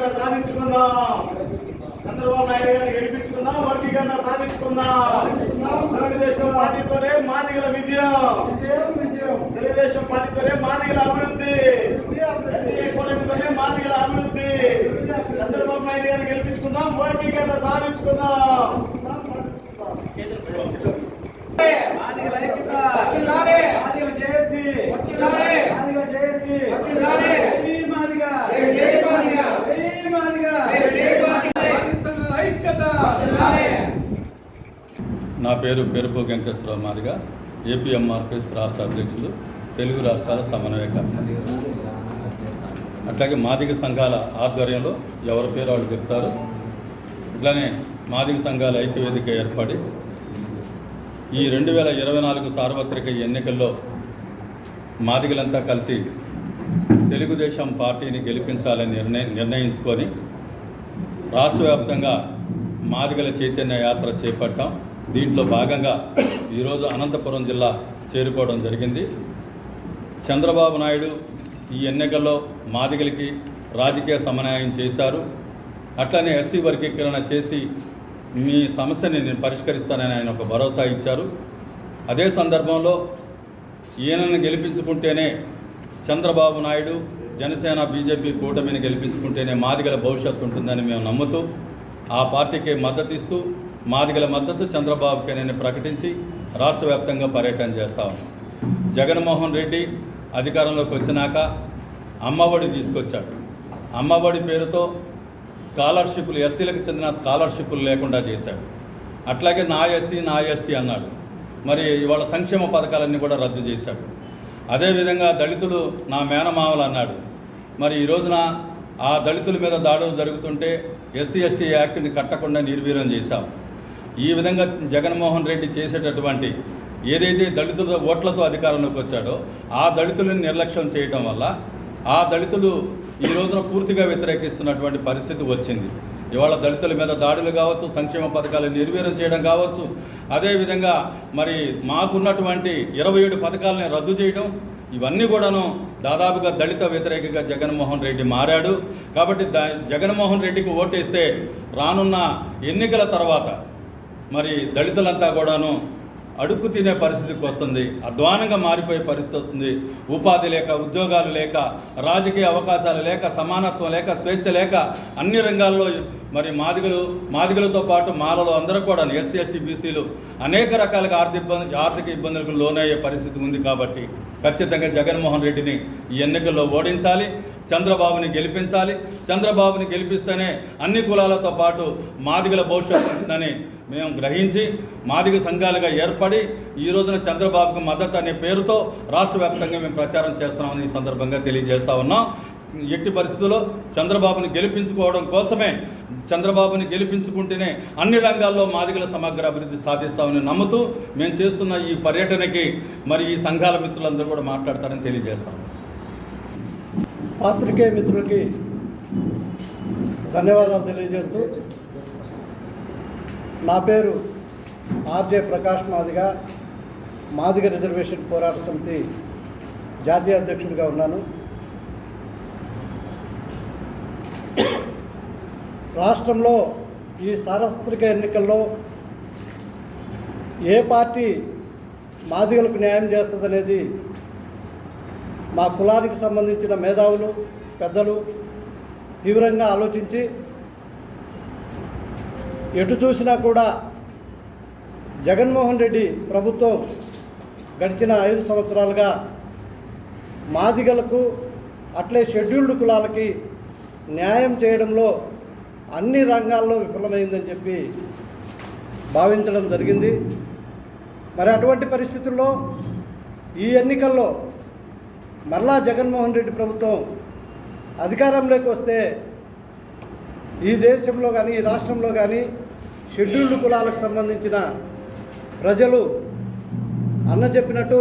వర్గీకరణ సాధించుకుందాం. చంద్రబాబు నాయుడు గారిని గెలిపించుకుందాం. వర్గీకరణ సాధించుకుందాం. తెలుగుదేశం పార్టీతోనే మాదిగల విజయం. తెలుగుదేశం పార్టీతోనే మాదిగల అభివృద్ధి. కూటమితోనే మాదిగల అభివృద్ధి. చంద్రబాబు నాయుడు గారిని గెలిపించుకుందాం. వర్గీకరణ సాధించుకుందాం. మాదిగల ఐక్యత. మాదిగల జేఏసీ. మాదిగల జేఏసీ జై మాదిగ జై మాదిగ నా పేరు పెరుపు వెంకటేశ్వరరావు మాదిగా ఏపీఎంఆర్పిఎస్ రాష్ట్ర అధ్యక్షులు తెలుగు రాష్ట్రాల సమన్వయకర్త అట్లాగే మాదిగ సంఘాల ఆధ్వర్యంలో ఎవరి పేరు వాళ్ళు చెప్తారు. ఇట్లానే మాదిగ సంఘాల ఐక్యవేదిక ఏర్పడి ఈ రెండు వేల ఇరవై నాలుగు సార్వత్రిక ఎన్నికల్లో మాదిగలంతా కలిసి తెలుగుదేశం పార్టీని గెలిపించాలని నిర్ణయం నిర్ణయించుకొని రాష్ట్ర వ్యాప్తంగా మాదిగల చైతన్య యాత్ర చేపట్టాం. దీంట్లో భాగంగా ఈరోజు అనంతపురం జిల్లా చేరుకోవడం జరిగింది. చంద్రబాబు నాయుడు ఈ ఎన్నికల్లో మాదిగలకి రాజకీయ సమన్యాయం చేశారు. అట్లనే ఎస్సీ వర్గీకరణ చేసి మీ సమస్యని నేను పరిష్కరిస్తానని ఆయన ఒక భరోసా ఇచ్చారు. అదే సందర్భంలో ఈయనను గెలిపించుకుంటేనే చంద్రబాబు నాయుడు జనసేన బీజేపీ కూటమిని గెలిపించుకుంటేనే మాదిగల భవిష్యత్తు ఉంటుందని మేము నమ్ముతూ ఆ పార్టీకి మద్దతు ఇస్తూ మాదిగల మద్దతు చంద్రబాబుకి నేను ప్రకటించి రాష్ట్ర వ్యాప్తంగా పర్యటన చేస్తాం జగన్మోహన్ రెడ్డి అధికారంలోకి వచ్చినాక అమ్మఒడి తీసుకొచ్చాడు. అమ్మఒడి పేరుతో స్కాలర్షిప్లు ఎస్సీలకు చెందిన స్కాలర్షిప్లు లేకుండా చేశాడు. అట్లాగే నా ఎస్సీ నా ఎస్టీ అన్నాడు. మరి ఇవాళ సంక్షేమ పథకాలన్నీ కూడా రద్దు చేశాడు. అదేవిధంగా దళితులు నా మేనమామలు అన్నాడు. మరి ఈ రోజున ఆ దళితుల మీద దాడులు జరుగుతుంటే ఎస్సీ ఎస్టీ యాక్ట్ని కట్టకుండా నిర్వీర్యం చేశాం. ఈ విధంగా జగన్మోహన్ రెడ్డి చేసేటటువంటి ఏదైతే దళితుల ఓట్లతో అధికారంలోకి వచ్చాడో ఆ దళితులను నిర్లక్ష్యం చేయటం వల్ల ఆ దళితులు ఈ రోజున పూర్తిగా వ్యతిరేకిస్తున్నటువంటి పరిస్థితి వచ్చింది. ఇవాళ దళితుల మీద దాడులు కావచ్చు సంక్షేమ పథకాలు నిర్వీర్యం చేయడం కావచ్చు అదేవిధంగా మరి మాకున్నటువంటి ఇరవై ఏడు పథకాలని రద్దు చేయడం ఇవన్నీ కూడాను దాదాపుగా దళిత వ్యతిరేకంగా జగన్మోహన్ రెడ్డి మారాడు. కాబట్టి ద జగన్మోహన్ రెడ్డికి ఓటేస్తే రానున్న ఎన్నికల తర్వాత మరి దళితులంతా కూడాను అడుక్కు తినే పరిస్థితికి వస్తుంది అధ్వానంగా మారిపోయే పరిస్థితి వస్తుంది. ఉపాధి లేక ఉద్యోగాలు లేక రాజకీయ అవకాశాలు లేక సమానత్వం లేక స్వేచ్ఛ లేక అన్ని రంగాల్లో మరి మాదిగలు మాదిగలతో పాటు మాలలు అందరూ కూడా ఎస్సీ ఎస్టీ బీసీలు అనేక రకాలుగా ఆర్థిక ఇబ్బంది ఆర్థిక ఇబ్బందులకు లోనయ్యే పరిస్థితి ఉంది కాబట్టి ఖచ్చితంగా జగన్మోహన్ రెడ్డిని ఈ ఎన్నికల్లో ఓడించాలి. చంద్రబాబుని గెలిపించాలి. చంద్రబాబుని గెలిపిస్తేనే అన్ని కులాలతో పాటు మాదిగల భవిష్యత్తు ఉంటుందని మేము గ్రహించి మాదిగ సంఘాలుగా ఏర్పడి ఈ రోజున చంద్రబాబుకు మద్దతు అనే పేరుతో రాష్ట్ర వ్యాప్తంగా మేము ప్రచారం చేస్తున్నామని ఈ సందర్భంగా తెలియజేస్తా ఉన్నాం. ఎట్టి పరిస్థితుల్లో చంద్రబాబుని గెలిపించుకోవడం కోసమే చంద్రబాబుని గెలిపించుకుంటేనే అన్ని రంగాల్లో మాదిగల సమగ్ర అభివృద్ధి సాధిస్తామని నమ్ముతూ మేము చేస్తున్న ఈ పర్యటనకి మరి ఈ సంఘాల మిత్రులందరూ కూడా మాట్లాడతారని తెలియజేస్తాము పాత్రికేయ మిత్రులకి ధన్యవాదాలు తెలియజేస్తూ నా పేరు ఆర్జే ప్రకాష్ మాదిగ మాదిగ రిజర్వేషన్ పోరాట సమితి జాతీయ అధ్యక్షుడిగా ఉన్నాను. రాష్ట్రంలో ఈ సార్వత్రిక ఎన్నికల్లో ఏ పార్టీ మాదిగలకు న్యాయం చేస్తుందనేది మా కులానికి సంబంధించిన మేధావులు పెద్దలు తీవ్రంగా ఆలోచించి ఎటు చూసినా కూడా జగన్మోహన్ రెడ్డి ప్రభుత్వం గడిచిన ఐదు సంవత్సరాలుగా మాదిగలకు అట్లే షెడ్యూల్డ్ కులాలకి న్యాయం చేయడంలో అన్ని రంగాల్లో విఫలమైందని చెప్పి భావించడం జరిగింది. మరి అటువంటి పరిస్థితుల్లో ఈ ఎన్నికల్లో మరలా జగన్మోహన్ రెడ్డి ప్రభుత్వం అధికారంలోకి వస్తే ఈ దేశంలో కానీ ఈ రాష్ట్రంలో కానీ షెడ్యూల్డ్ కులాలకు సంబంధించిన ప్రజలు అన్న చెప్పినట్టు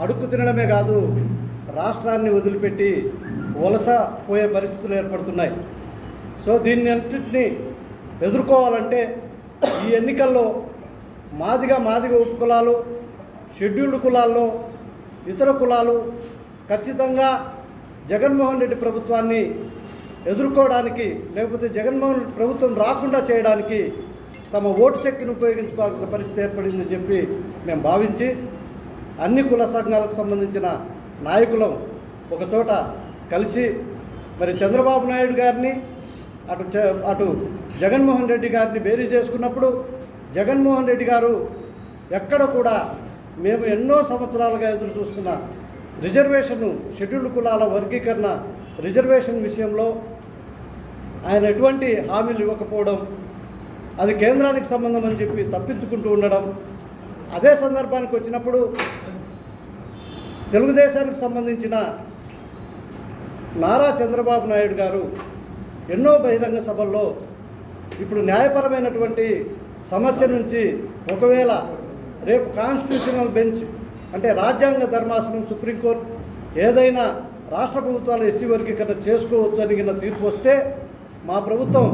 అడుక్కు తినడమే కాదు రాష్ట్రాన్ని వదిలిపెట్టి వలస పోయే పరిస్థితులు ఏర్పడుతున్నాయి. సో దీన్ని అన్నింటినీ ఎదుర్కోవాలంటే ఈ ఎన్నికల్లో మాదిగా మాదిగ ఉపకులాలు షెడ్యూల్డ్ కులాల్లో ఇతర కులాలు ఖచ్చితంగా జగన్మోహన్ రెడ్డి ప్రభుత్వాన్ని ఎదుర్కోవడానికి లేకపోతే జగన్మోహన్ రెడ్డి ప్రభుత్వం రాకుండా చేయడానికి తమ ఓటు శక్తిని ఉపయోగించుకోవాల్సిన పరిస్థితి ఏర్పడిందని చెప్పి మేము భావించి అన్ని కుల సంఘాలకు సంబంధించిన నాయకులం ఒకచోట కలిసి మరి చంద్రబాబు నాయుడు గారిని అటు అటు జగన్మోహన్ రెడ్డి గారిని బేరీ చేసుకున్నప్పుడు జగన్మోహన్ రెడ్డి గారు ఎక్కడ కూడా మేము ఎన్నో సంవత్సరాలుగా ఎదురు చూస్తున్న రిజర్వేషన్ షెడ్యూల్డ్ కులాల వర్గీకరణ రిజర్వేషన్ విషయంలో ఆయన ఎటువంటి హామీలు ఇవ్వకపోవడం అది కేంద్రానికి సంబంధం అని చెప్పి తప్పించుకుంటూ ఉండడం అదే సందర్భానికి వచ్చినప్పుడు తెలుగుదేశానికి సంబంధించిన నారా చంద్రబాబు నాయుడు గారు ఎన్నో బహిరంగ సభల్లో ఇప్పుడు న్యాయపరమైనటువంటి సమస్య నుంచి ఒకవేళ రేపు కాన్స్టిట్యూషనల్ బెంచ్ అంటే రాజ్యాంగ ధర్మాసనం సుప్రీంకోర్టు ఏదైనా రాష్ట్ర ప్రభుత్వాలు ఎస్సీ వర్గీకరణ చేసుకోవచ్చు అని తీర్పు వస్తే మా ప్రభుత్వం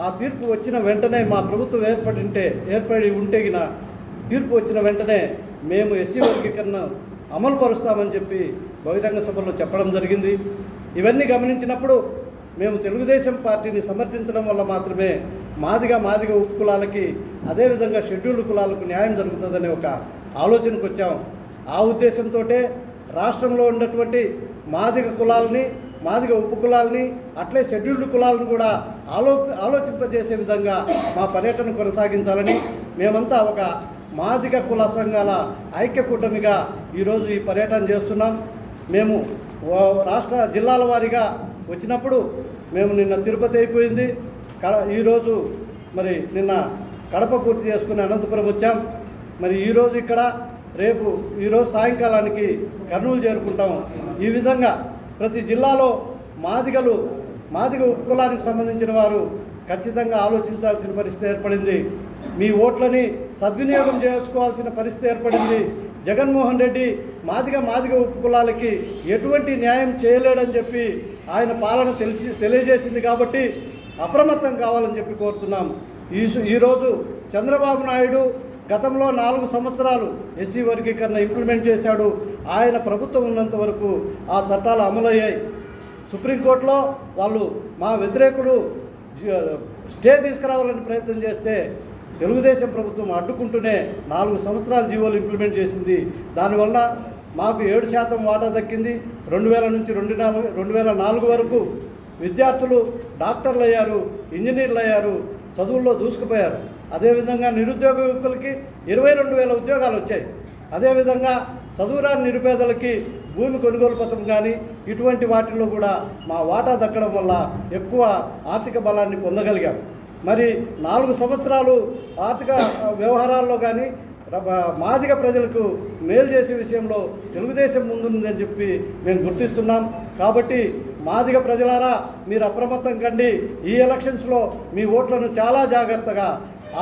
ఆ తీర్పు వచ్చిన వెంటనే మా ప్రభుత్వం ఏర్పడి ఉంటే ఏర్పడి ఉంటే తీర్పు వచ్చిన వెంటనే మేము ఎస్సీ వర్గీకరణ అమలు పరుస్తామని చెప్పి బహిరంగ సభలో చెప్పడం జరిగింది. ఇవన్నీ గమనించినప్పుడు మేము తెలుగుదేశం పార్టీని సమర్థించడం వల్ల మాత్రమే మాదిగా మాదిగా ఉప్పు కులాలకి అదేవిధంగా షెడ్యూల్డ్ కులాలకు న్యాయం జరుగుతుందనే ఒక ఆలోచనకు వచ్చాం ఆ ఉద్దేశంతో రాష్ట్రంలో ఉన్నటువంటి మాదిగ కులాలని మాదిగ ఉప కులాలని అట్లే షెడ్యూల్డ్ కులాలను కూడా ఆలో ఆలోచింపజేసే విధంగా మా పర్యటన కొనసాగించాలని మేమంతా ఒక మాదిగ కుల సంఘాల ఐక్య కూటమిగా ఈరోజు ఈ పర్యటన చేస్తున్నాం. మేము రాష్ట్ర జిల్లాల వారీగా వచ్చినప్పుడు మేము నిన్న తిరుపతి అయిపోయింది. కడ ఈరోజు మరి నిన్న కడప పూర్తి చేసుకుని అనంతపురం వచ్చాం. మరి ఈరోజు ఇక్కడ రేపు ఈరోజు సాయంకాలానికి కర్నూలు చేరుకుంటాం. ఈ విధంగా ప్రతి జిల్లాలో మాదిగలు మాదిగ ఉపకులానికి సంబంధించిన వారు ఖచ్చితంగా ఆలోచించాల్సిన పరిస్థితి ఏర్పడింది. మీ ఓట్లని సద్వినియోగం చేసుకోవాల్సిన పరిస్థితి ఏర్పడింది. జగన్మోహన్ రెడ్డి మాదిగ మాదిగ ఉపకులాలకి ఎటువంటి న్యాయం చేయలేడని చెప్పి ఆయన పాలన తెలిసి తెలియజేసింది కాబట్టి అప్రమత్తం కావాలని చెప్పి కోరుతున్నాం. ఈ ఈరోజు చంద్రబాబు నాయుడు గతంలో నాలుగు సంవత్సరాలు ఎస్సీ వర్గీకరణ ఇంప్లిమెంట్ చేశాడు. ఆయన ప్రభుత్వం ఉన్నంత వరకు ఆ చట్టాలు అమలయ్యాయి. సుప్రీంకోర్టులో వాళ్ళు మా వ్యతిరేకులు స్టే తీసుకురావాలని ప్రయత్నం చేస్తే తెలుగుదేశం ప్రభుత్వం అడ్డుకుంటూనే నాలుగు సంవత్సరాలు జీవోలు ఇంప్లిమెంట్ చేసింది. దానివల్ల మాకు ఏడు శాతం వాటా దక్కింది. రెండు వేల నుంచి రెండు నాలుగు రెండు వేల నాలుగు వరకు విద్యార్థులు డాక్టర్లు అయ్యారు ఇంజనీర్లు అయ్యారు చదువుల్లో దూసుకుపోయారు. అదేవిధంగా నిరుద్యోగ యువకులకి ఇరవై రెండు వేల ఉద్యోగాలు వచ్చాయి. అదేవిధంగా చదువురాని నిరుపేదలకి భూమి కొనుగోలు పథకం కానీ ఇటువంటి వాటిల్లో కూడా మా వాటా దక్కడం వల్ల ఎక్కువ ఆర్థిక బలాన్ని పొందగలిగాం. మరి నాలుగు సంవత్సరాలు ఆర్థిక వ్యవహారాల్లో కానీ మాదిగ ప్రజలకు మేలు చేసే విషయంలో తెలుగుదేశం ముందుందని చెప్పి మేము గుర్తిస్తున్నాం. కాబట్టి మాదిగ ప్రజలారా మీరు అప్రమత్తం కండి. ఈ ఎలక్షన్స్లో మీ ఓట్లను చాలా జాగ్రత్తగా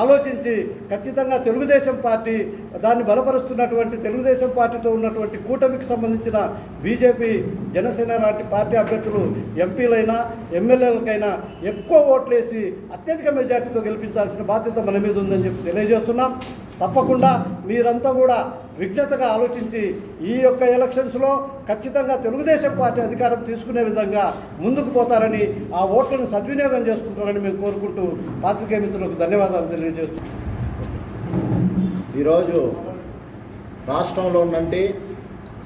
ఆలోచించి ఖచ్చితంగా తెలుగుదేశం పార్టీ దాన్ని బలపరుస్తున్నటువంటి తెలుగుదేశం పార్టీతో ఉన్నటువంటి కూటమికి సంబంధించిన బీజేపీ జనసేన లాంటి పార్టీ అభ్యర్థులు ఎంపీలైనా ఎమ్మెల్యేలకైనా ఎక్కువ ఓట్లేసి అత్యధిక మెజార్టీతో గెలిపించాల్సిన బాధ్యత మన మీద ఉందని చెప్పి తెలియజేస్తున్నాం. తప్పకుండా మీరంతా కూడా విజ్ఞతగా ఆలోచించి ఈ యొక్క ఎలక్షన్స్లో ఖచ్చితంగా తెలుగుదేశం పార్టీ అధికారం తీసుకునే విధంగా ముందుకు పోతారని ఆ ఓట్లను సద్వినియోగం చేసుకుంటారని మేము కోరుకుంటూ పాత్రికేయ మిత్రులకు ధన్యవాదాలు తెలియజేస్తున్నాం. ఈరోజు రాష్ట్రంలో నుండి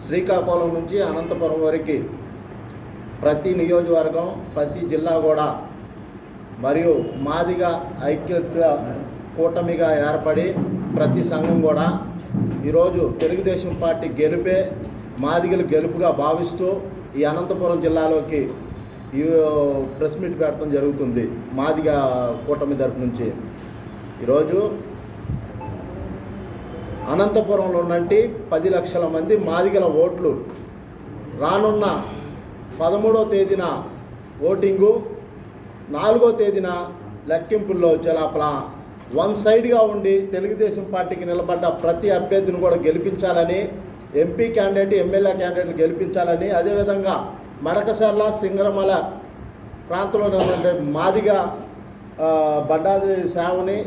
శ్రీకాకుళం నుంచి అనంతపురం వరకు ప్రతి నియోజకవర్గం ప్రతి జిల్లా కూడా మరియు మాదిగా ఐక్యత కూటమిగా ఏర్పడి ప్రతి సంఘం కూడా ఈరోజు తెలుగుదేశం పార్టీ గెలుపే మాదిగలు గెలుపుగా భావిస్తూ ఈ అనంతపురం జిల్లాలోకి ఈ ప్రెస్ మీట్ పెట్టడం జరుగుతుంది మాదిగా కూటమి తరపు నుంచి. ఈరోజు అనంతపురంలో ఉన్నంటి పది లక్షల మంది మాదిగల ఓట్లు రానున్న పదమూడో తేదీన ఓటింగు నాలుగో తేదీన లెక్కింపుల్లో జలాపల వన్ సైడ్గా ఉండి తెలుగుదేశం పార్టీకి నిలబడ్డ ప్రతి అభ్యర్థిని కూడా గెలిపించాలని ఎంపీ క్యాండిడేట్ ఎమ్మెల్యే క్యాండిడేట్లు గెలిపించాలని అదేవిధంగా మడకసర్ల సింగరమల ప్రాంతంలో ఉన్నటువంటి మాదిగ బడ్డాది బండాది సేవని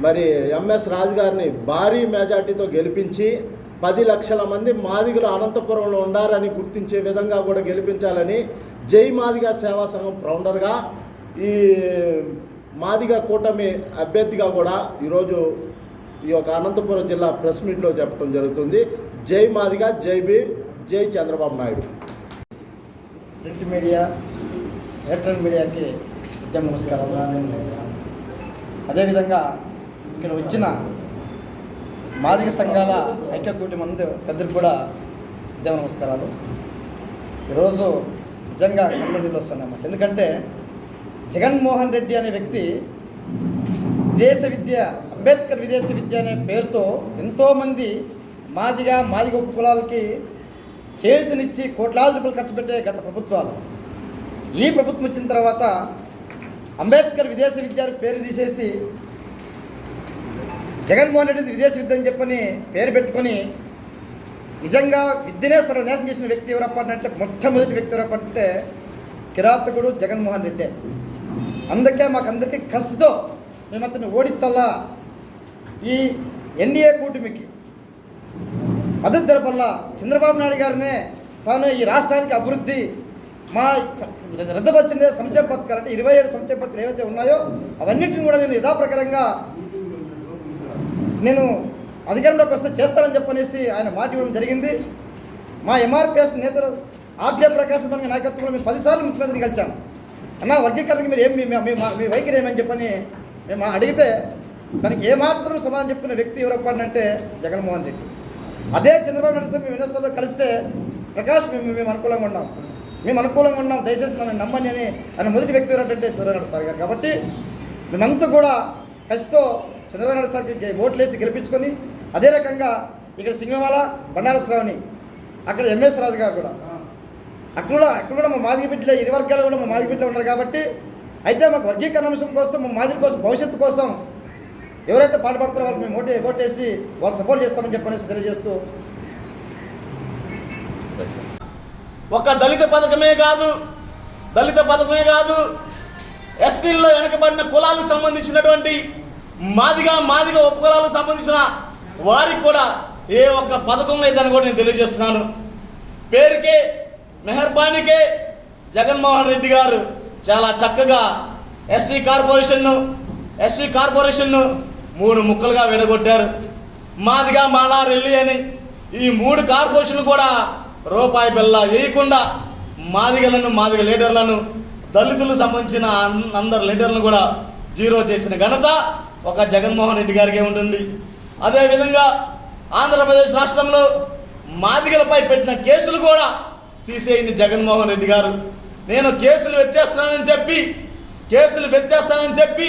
మరి ఎంఎస్ రాజు గారిని భారీ మెజార్టీతో గెలిపించి పది లక్షల మంది మాదిగలు అనంతపురంలో ఉండారని గుర్తించే విధంగా కూడా గెలిపించాలని జై మాదిగ సేవా సంఘం ఫౌండర్గా ఈ మాదిగా కూటమి అభ్యర్థిగా కూడా ఈరోజు ఈ యొక్క అనంతపురం జిల్లా ప్రెస్ మీట్లో చెప్పడం జరుగుతుంది. జై మాదిగ జై భీమ్ జై Chandrababu Naidu. Print media electronic మీడియాకి ఉద్యమ నమస్కారాలు అదేవిధంగా ఇక్కడ వచ్చిన మాదిక సంఘాల ఐక్యకూటి మంది పెద్దలు కూడా ఉద్యమ నమస్కారాలు. ఈరోజు నిజంగా కళ్ళు నీళ్ళు అన్నమాట. ఎందుకంటే జగన్మోహన్ రెడ్డి అనే వ్యక్తి విదేశ విద్య అంబేద్కర్ విదేశ విద్య అనే పేరుతో ఎంతోమంది మాదిగా మాదిగ కులాలకి చేతినిచ్చి కోట్లాది రూపాయలు ఖర్చు పెట్టే గత ప్రభుత్వాలు. ఈ ప్రభుత్వం వచ్చిన తర్వాత అంబేద్కర్ విదేశ విద్య పేరు తీసేసి జగన్మోహన్ రెడ్డి విదేశ విద్య అని చెప్పని పేరు పెట్టుకొని నిజంగా విద్యనే సర్వనాశనం చేసిన వ్యక్తి ఎవరప్ప అంటే మొట్టమొదటి వ్యక్తి ఎవరప్ప అంటే కిరాతకుడు జగన్మోహన్ రెడ్డి. అందుకే మాకు అందరికీ కసితో మేము అతన్ని ఓడించాలా ఈ ఎన్డీఏ కూటమికి మద్దతు తెలపల్లా చంద్రబాబు నాయుడు గారినే తాను ఈ రాష్ట్రానికి అభివృద్ధి మా రద్దపరిచిన సంక్షేమ పథకాలు అంటే ఇరవై ఏడు సంక్షేమ పథకాలు ఏవైతే ఉన్నాయో అవన్నిటిని కూడా నేను యథాప్రకారంగా నేను అధికారంలోకి వస్తే చేస్తానని చెప్పనేసి ఆయన మాట ఇవ్వడం జరిగింది. మా ఎంఆర్పిఎస్ నేతలు ఆర్జే ప్రకాశ్ పండుగ నాయకత్వంలో మేము పదిసార్లు ముఖ్యమంత్రిని కలిసాము అన్న వర్గీకరణకి మీరు ఏం మీ మీ- వైఖరి ఏమని చెప్పని మేము అడిగితే దానికి ఏమాత్రం సమాధానం చెప్పిన వ్యక్తి ఎవరప్ప జగన్మోహన్ రెడ్డి. అదే చంద్రబాబు నాయుడు సార్ మేము ఎన్నోసార్లు కలిస్తే ప్రకాష్ మేము మేము అనుకూలంగా ఉన్నాం. మేము అనుకూలంగా ఉన్నాం దయచేసి నన్ను నమ్మని అని ఆయన మొదటి వ్యక్తి ఎవరంటే చంద్రబాబు నాయుడు సార్ గారు. కాబట్టి మేమంతా కూడా కసితో చంద్రబాబు నాయుడు సార్కి ఓట్లేసి ఓట్లు వేసి గెలిపించుకొని అదే రకంగా ఇక్కడ సింగమాల బండారస్రావుని అక్కడ ఎంఎస్ రాజు గారు కూడా అక్కడ కూడా అక్కడ కూడా మా మాదిగ బిడ్డలే ఇరు వర్గాలు కూడా మా మాదిగ బిడ్డలు ఉన్నారు కాబట్టి అయితే మాకు వర్గీకరణ అంశం కోసం మా మాదిరి కోసం భవిష్యత్తు కోసం ఎవరైతే పాటుపడతారో వాళ్ళకి మేము ఓటే ఓటేసి వాళ్ళు సపోర్ట్ చేస్తామని చెప్పనేసి తెలియజేస్తూ ఒక దళిత పథకమే కాదు దళిత పథకమే కాదు ఎస్సీల్లో వెనకబడిన కులాలకు సంబంధించినటువంటి మాదిగా మాదిగా ఉపకులాలకు సంబంధించిన వారికి కూడా ఏ ఒక్క పథకం లేదని కూడా నేను తెలియజేస్తున్నాను. పేరుకే మెహర్బానీకే జగన్మోహన్ రెడ్డి గారు చాలా చక్కగా ఎస్సీ కార్పొరేషన్ను ఎస్సీ కార్పొరేషన్ను మూడు ముక్కలుగా విడగొట్టారు. మాదిగా మాలా రెల్లి అని ఈ మూడు కార్పొరేషన్లు కూడా రూపాయి బిల్ల వేయకుండా మాదిగలను మాదిగ లీడర్లను దళితులకు సంబంధించిన అందరు లీడర్లను కూడా జీరో చేసిన ఘనత ఒక జగన్మోహన్ రెడ్డి గారికి ఉంటుంది. అదేవిధంగా ఆంధ్రప్రదేశ్ రాష్ట్రంలో మాదిగలపై పెట్టిన కేసులు కూడా తీసేయింది జగన్మోహన్ రెడ్డి గారు. నేను కేసులు ఎత్తేస్తున్నానని చెప్పి కేసులు వెత్తేస్తానని చెప్పి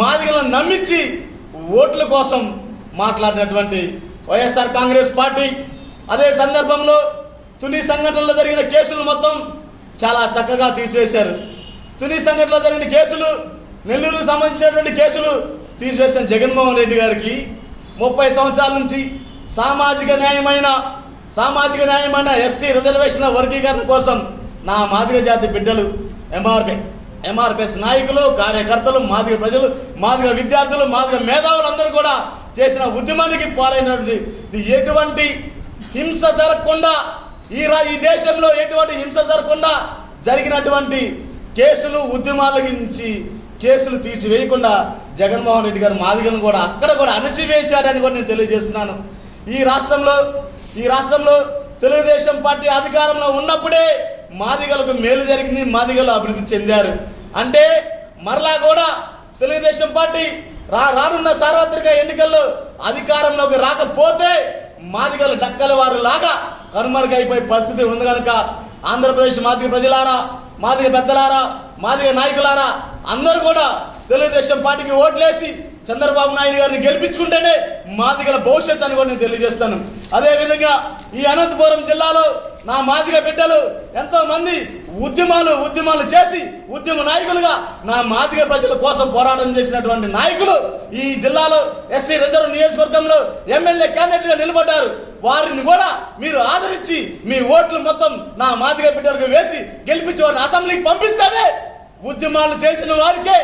మాదిగలను నమ్మించి ఓట్ల కోసం మాట్లాడినటువంటి వైఎస్ఆర్ కాంగ్రెస్ పార్టీ. అదే సందర్భంలో తుని సంఘటనలో జరిగిన కేసులు మొత్తం చాలా చక్కగా తీసివేశారు. తుని సంఘటనలో జరిగిన కేసులు నెల్లూరుకు సంబంధించినటువంటి కేసులు తీసివేసిన జగన్మోహన్ రెడ్డి గారికి ముప్పై సంవత్సరాల నుంచి సామాజిక న్యాయమైన సామాజిక న్యాయమైన ఎస్సీ రిజర్వేషన్ వర్గీకరణ కోసం నా మాదిగ జాతి బిడ్డలు ఎంఆర్పి ఎంఆర్పిఎస్ నాయకులు కార్యకర్తలు మాదిగ ప్రజలు మాదిగ విద్యార్థులు మాదిగ మేధావులందరూ కూడా చేసిన ఉద్యమానికి పాలైనటువంటి ఎటువంటి హింస జరగకుండా ఈ రా ఈ దేశంలో ఎటువంటి హింస జరగకుండా జరిగినటువంటి కేసులు ఉద్యమాల గురించి కేసులు తీసివేయకుండా జగన్మోహన్ రెడ్డి గారు మాదిగలను కూడా అక్కడ కూడా అణచివేశాడని కూడా నేను తెలియజేస్తున్నాను. ఈ రాష్ట్రంలో ఈ రాష్ట్రంలో తెలుగుదేశం పార్టీ అధికారంలో ఉన్నప్పుడే మాదిగలకు మేలు జరిగింది మాదిగలు అభివృద్ధి చెందారు. అంటే మరలా కూడా తెలుగుదేశం పార్టీ రా రానున్న సార్వత్రిక ఎన్నికల్లో అధికారంలోకి రాకపోతే మాదిగలు డక్కల వారు లాగా కనుమరుగైపోయే పరిస్థితి ఉంది కనుక ఆంధ్రప్రదేశ్ మాదిగ ప్రజలారా మాదిగ పెద్దలారా మాదిగ నాయకులారా అందరూ కూడా తెలుగుదేశం పార్టీకి ఓట్లేసి చంద్రబాబు నాయుడు గారిని గెలిపించుకుంటేనే మాదిగల భవిష్యత్తు అని కూడా నేను తెలియజేస్తాను. అదేవిధంగా ఈ అనంతపురం జిల్లాలో నా మాదిగ బిడ్డలు ఎంతో మంది ఉద్యమాలు ఉద్యమాలు చేసి ఉద్యమ నాయకులుగా నా మాదిగ ప్రజల కోసం పోరాటం చేసినటువంటి నాయకులు ఈ జిల్లాలో ఎస్సీ రిజర్వ్ నియోజకవర్గంలో ఎమ్మెల్యే క్యాండిడేట్గా నిలబడ్డారు. వారిని కూడా మీరు ఆదరించి మీ ఓట్లు మొత్తం నా మాదిగ బిడ్డలకు వేసి గెలిపించి వారిని అసెంబ్లీకి పంపిస్తేనే ఉద్యమాలు చేసిన వారికే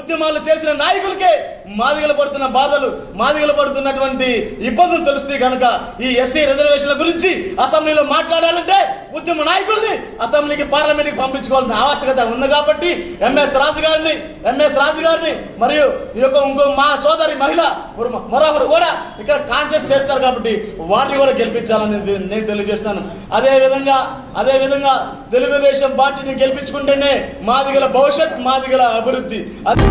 ఉద్యమాలు చేసిన నాయకులకే మాదిగలు పడుతున్న బాధలు మాదిగలు పడుతున్నటువంటి ఇబ్బందులు తెలుస్తాయి కనుక ఈ ఎస్సీ రిజర్వేషన్ల గురించి అసెంబ్లీలో మాట్లాడాలంటే ఉద్యమ నాయకుల్ని అసెంబ్లీకి పార్లమెంట్కి పంపించుకోవాల్సిన ఆవశ్యకత ఉంది కాబట్టి ఎంఎస్ రాజు గారిని ఎంఎస్ రాజు గారిని మరియు ఈ యొక్క ఇంకో మా సోదరి మహిళ మరొకరు కూడా ఇక్కడ కాన్షియస్ చేస్తారు కాబట్టి వారిని కూడా గెలిపించాలని నేను తెలియజేస్తాను అదే విధంగా అదే విధంగా తెలుగుదేశం పార్టీని గెలిపించుకుంటేనే మాదిగల భవిష్యత్ మాదిగల అభివృద్ధి. అది